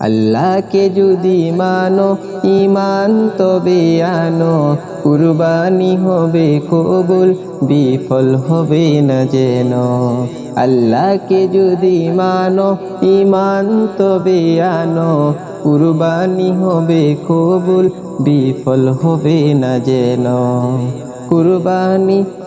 আল্লাহকে যদি মানো ইমান তবে আনো। কুরবানি হবে কবুল, বিফল হবে না যেন। আল্লাহকে যদি মানো ইমান তবে আনো। কুরবানি হবে কবুল, বিফল হবে না যেন। কুরবানি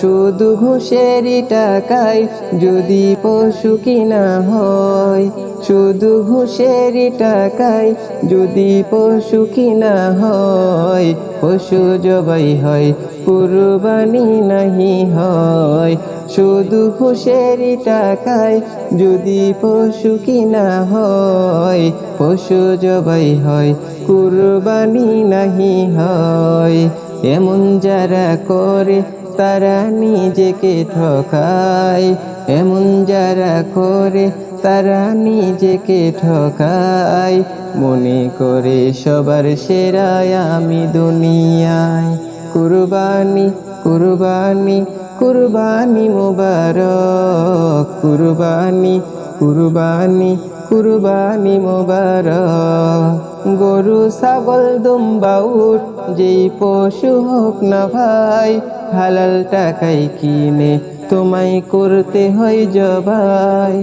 শুধু ঘুষেরই টাকায় যদি পশু কিনা হয়। শুধু ঘুষেরই টাকায় যদি পশু কিনা হয়। পশু জবাই হয়, কুরবানি নাহি হয়। শুধু খুশেরই টাকায় যদি পশু কিনা হয়। পশু জবাই হয়, কুরবানি নাহি হয়। এমন যারা করে, তারা নিজেকে ঠকায়। এমন যারা করে, তারা নিজেকে ঠকায়। মনে করে সবার সেরায় আমি দুনিয়ায়। কুরবানি কুরবানি কুরবানি মুবারক। কুরবানি কুরবানি কুরবানি মুবারক। গরু, ছাগল, দুম্বা, উট যেই পশু হোক না ভাই, হালাল টাকায় কিনে তোমায় করতে হয় জবাই।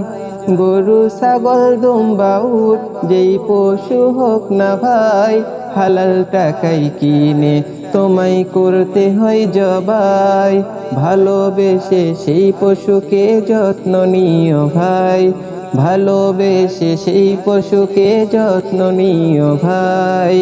গরু, ছাগল দুম্বা উট যেই পশু হোক না ভাই, হালাল টাকায় কিনে তোমায় করতে হয় জবাই। ভালোবেসে সেই পশুকে যত্ন নিও ভাই, ভালোবেসে সেই পশুকে যত্ন নিও ভাই।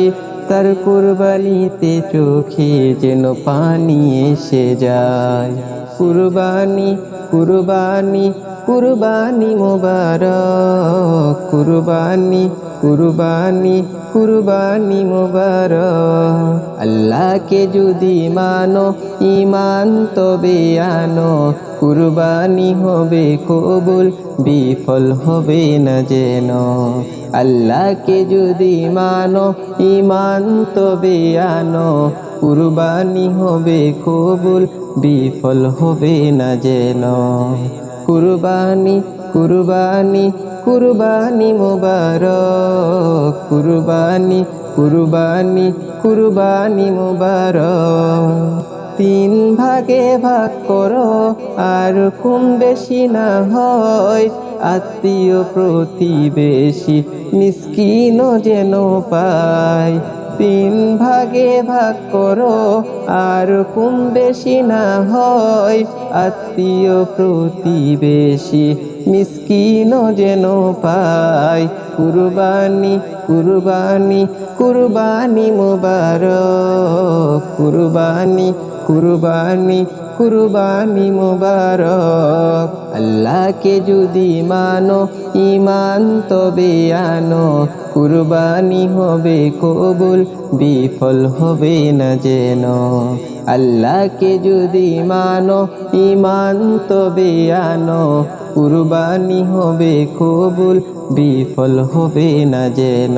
তার কুরবানিতে চোখে যেন পানি এসে যায়। কুরবানি কুরবানি কুরবানি মোবারক। কুরবানি কুরবানি কুরবানি মোবারক। আল্লাহকে যদি মানো ইমান তবে আনো। কুরবানি হবে কবুল, বিফল হবে না যেন। আল্লাহকে যদি মানো ইমান তবে আনো। কুরবানি হবে কবুল, বিফল হবে না যেন। কুরবানি কুরবানি কুরবানি মুবারক। কুরবানি কুরবানি কুরবানি মুবারক। তিন ভাগে ভাগ করো, আর কম বেশি না হয়। আত্মীয় প্রতিবেশী মিসকিন যেন পায়। তিন ভাগে ভাগ করো, আর কম বেশি না হয়। আত্মীয় প্রতিবেশী মিসকিন যেন পায়। কুরবানি কুরবানি কুরবানি মুবারক। কুরবানি কুরবানি কুরবানি মুবারক। আল্লাহকে যদি মানো ইমান তবে আনো। কুরবানি হবে কবুল, বিফল হবে না যেন। আল্লাহকে যদি মানো ইমান তবে আনো। কুরবানি হবে কবুল, বিফল হবে না যেন।